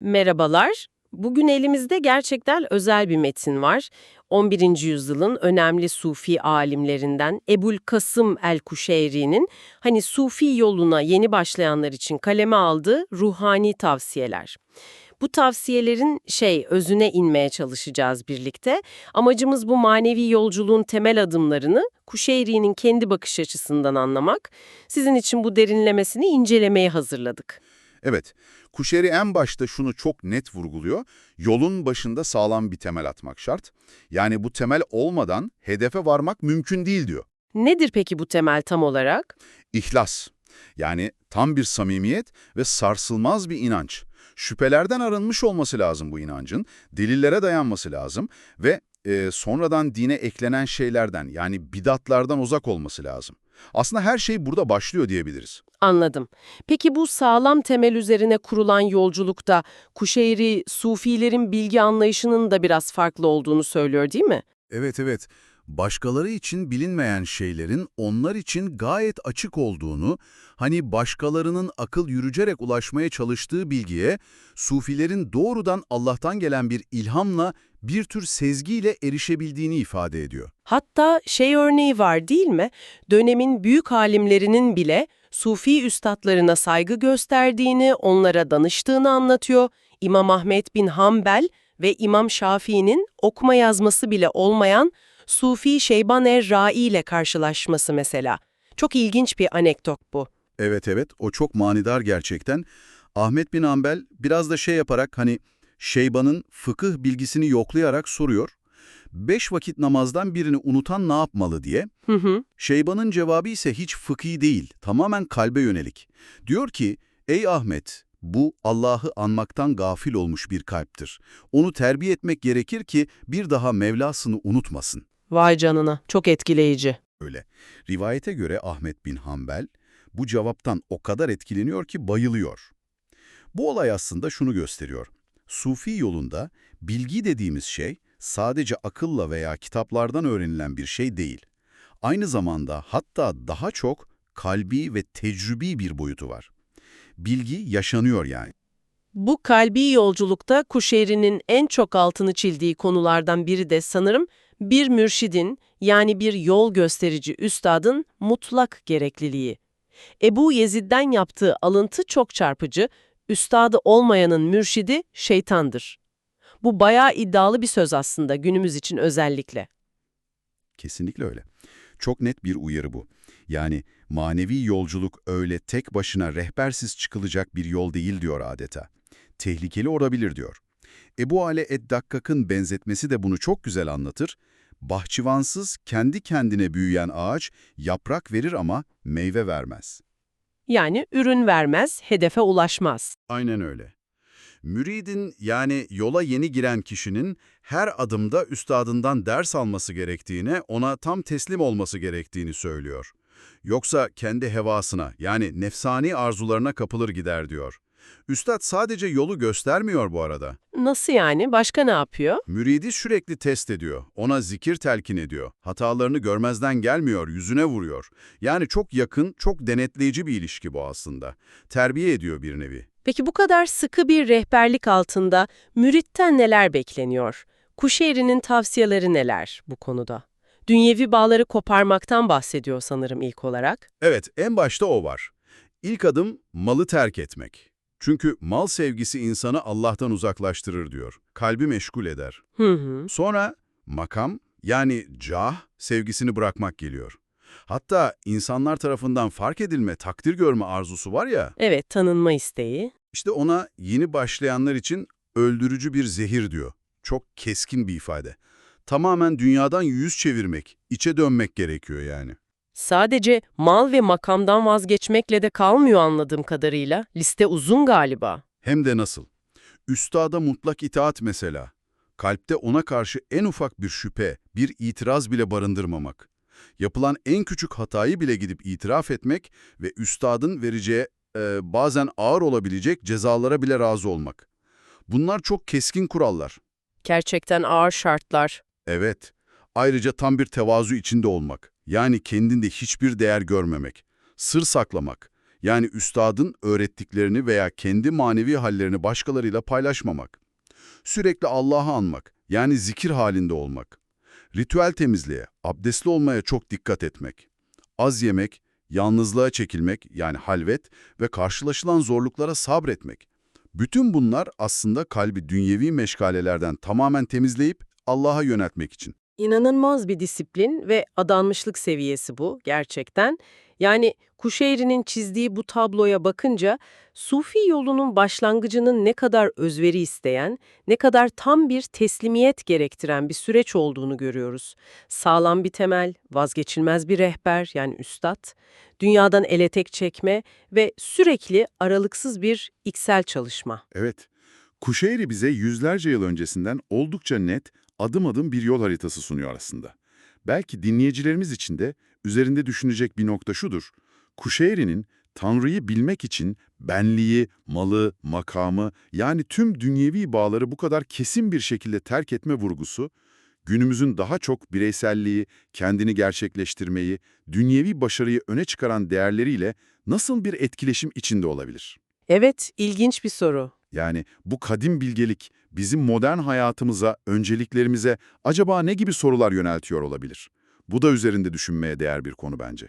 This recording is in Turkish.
Merhabalar. Bugün elimizde gerçekten özel bir metin var. 11. yüzyılın önemli Sufi alimlerinden Ebul Kasım el-Kuşeyri'nin hani Sufi yoluna yeni başlayanlar için kaleme aldığı ruhani tavsiyeler. Bu tavsiyelerin şey özüne inmeye çalışacağız birlikte. Amacımız bu manevi yolculuğun temel adımlarını Kuşeyri'nin kendi bakış açısından anlamak. Sizin için bu derinlemesini incelemeye hazırladık. Evet, Kuşeri en başta şunu çok net vurguluyor. Yolun başında sağlam bir temel atmak şart. Yani bu temel olmadan hedefe varmak mümkün değil diyor. Nedir peki bu temel tam olarak? İhlas. Yani tam bir samimiyet ve sarsılmaz bir inanç. Şüphelerden arınmış olması lazım bu inancın, delillere dayanması lazım ve e, sonradan dine eklenen şeylerden yani bidatlardan uzak olması lazım. Aslında her şey burada başlıyor diyebiliriz. Anladım. Peki bu sağlam temel üzerine kurulan yolculukta Kuşeyri, Sufilerin bilgi anlayışının da biraz farklı olduğunu söylüyor değil mi? Evet evet. Başkaları için bilinmeyen şeylerin onlar için gayet açık olduğunu, hani başkalarının akıl yürücerek ulaşmaya çalıştığı bilgiye, Sufilerin doğrudan Allah'tan gelen bir ilhamla bir tür sezgiyle erişebildiğini ifade ediyor. Hatta şey örneği var değil mi? Dönemin büyük alimlerinin bile Sufi üstadlarına saygı gösterdiğini, onlara danıştığını anlatıyor. İmam Ahmet bin Hanbel ve İmam Şafii'nin okuma yazması bile olmayan Sufi Şeyban er-Ra'i ile karşılaşması mesela. Çok ilginç bir anekdot bu. Evet evet, o çok manidar gerçekten. Ahmet bin Ambel biraz da şey yaparak hani Şeyban'ın fıkıh bilgisini yoklayarak soruyor. Beş vakit namazdan birini unutan ne yapmalı diye. Hı hı. Şeyban'ın cevabı ise hiç fıkhi değil, tamamen kalbe yönelik. Diyor ki, ey Ahmet, bu Allah'ı anmaktan gafil olmuş bir kalptir. Onu terbiye etmek gerekir ki bir daha Mevlasını unutmasın. Vay canına, çok etkileyici. Öyle. Rivayete göre Ahmet bin Hanbel bu cevaptan o kadar etkileniyor ki bayılıyor. Bu olay aslında şunu gösteriyor. Sufi yolunda bilgi dediğimiz şey sadece akılla veya kitaplardan öğrenilen bir şey değil. Aynı zamanda hatta daha çok kalbi ve tecrübi bir boyutu var. Bilgi yaşanıyor yani. Bu kalbi yolculukta Kuşeyri'nin en çok altını çizdiği konulardan biri de sanırım bir mürşidin yani bir yol gösterici üstadın mutlak gerekliliği. Ebu Yezid'den yaptığı alıntı çok çarpıcı, üstadı olmayanın mürşidi şeytandır. Bu bayağı iddialı bir söz aslında günümüz için özellikle. Kesinlikle öyle. Çok net bir uyarı bu. Yani manevi yolculuk öyle tek başına rehbersiz çıkılacak bir yol değil diyor adeta. Tehlikeli olabilir diyor. Ebu Ale Eddakkak'ın benzetmesi de bunu çok güzel anlatır. Bahçıvansız, kendi kendine büyüyen ağaç yaprak verir ama meyve vermez. Yani ürün vermez, hedefe ulaşmaz. Aynen öyle. Müridin yani yola yeni giren kişinin her adımda üstadından ders alması gerektiğine, ona tam teslim olması gerektiğini söylüyor. Yoksa kendi hevasına yani nefsani arzularına kapılır gider diyor. Üstad sadece yolu göstermiyor bu arada. Nasıl yani? Başka ne yapıyor? Müridi sürekli test ediyor, ona zikir telkin ediyor, hatalarını görmezden gelmiyor, yüzüne vuruyor. Yani çok yakın, çok denetleyici bir ilişki bu aslında. Terbiye ediyor bir nevi. Peki bu kadar sıkı bir rehberlik altında müritten neler bekleniyor? Kuşeyri'nin tavsiyeleri neler bu konuda? Dünyevi bağları koparmaktan bahsediyor sanırım ilk olarak. Evet, en başta o var. İlk adım malı terk etmek. Çünkü mal sevgisi insanı Allah'tan uzaklaştırır diyor. Kalbi meşgul eder. Hı hı. Sonra makam yani cah sevgisini bırakmak geliyor. Hatta insanlar tarafından fark edilme, takdir görme arzusu var ya, Evet, tanınma isteği. işte ona yeni başlayanlar için öldürücü bir zehir diyor. Çok keskin bir ifade. Tamamen dünyadan yüz çevirmek, içe dönmek gerekiyor yani. Sadece mal ve makamdan vazgeçmekle de kalmıyor anladığım kadarıyla. Liste uzun galiba. Hem de nasıl? Üstada mutlak itaat mesela. Kalpte ona karşı en ufak bir şüphe, bir itiraz bile barındırmamak. Yapılan en küçük hatayı bile gidip itiraf etmek ve üstadın vereceği e, bazen ağır olabilecek cezalara bile razı olmak. Bunlar çok keskin kurallar. Gerçekten ağır şartlar. Evet. Ayrıca tam bir tevazu içinde olmak. Yani kendinde hiçbir değer görmemek. Sır saklamak. Yani üstadın öğrettiklerini veya kendi manevi hallerini başkalarıyla paylaşmamak. Sürekli Allah'ı anmak, yani zikir halinde olmak. Ritüel temizliğe, abdestli olmaya çok dikkat etmek. Az yemek, yalnızlığa çekilmek yani halvet ve karşılaşılan zorluklara sabretmek. Bütün bunlar aslında kalbi dünyevi meşgalelerden tamamen temizleyip Allah'a yöneltmek için. İnanılmaz bir disiplin ve adanmışlık seviyesi bu gerçekten. Yani Kuşeyri'nin çizdiği bu tabloya bakınca Sufi yolunun başlangıcının ne kadar özveri isteyen, ne kadar tam bir teslimiyet gerektiren bir süreç olduğunu görüyoruz. Sağlam bir temel, vazgeçilmez bir rehber yani üstad, dünyadan ele tek çekme ve sürekli aralıksız bir iksel çalışma. Evet, Kuşeyri bize yüzlerce yıl öncesinden oldukça net, adım adım bir yol haritası sunuyor aslında. Belki dinleyicilerimiz için de üzerinde düşünecek bir nokta şudur. Kuşeyri'nin Tanrı'yı bilmek için benliği, malı, makamı yani tüm dünyevi bağları bu kadar kesin bir şekilde terk etme vurgusu, günümüzün daha çok bireyselliği, kendini gerçekleştirmeyi, dünyevi başarıyı öne çıkaran değerleriyle nasıl bir etkileşim içinde olabilir? Evet, ilginç bir soru. Yani bu kadim bilgelik bizim modern hayatımıza, önceliklerimize acaba ne gibi sorular yöneltiyor olabilir? Bu da üzerinde düşünmeye değer bir konu bence.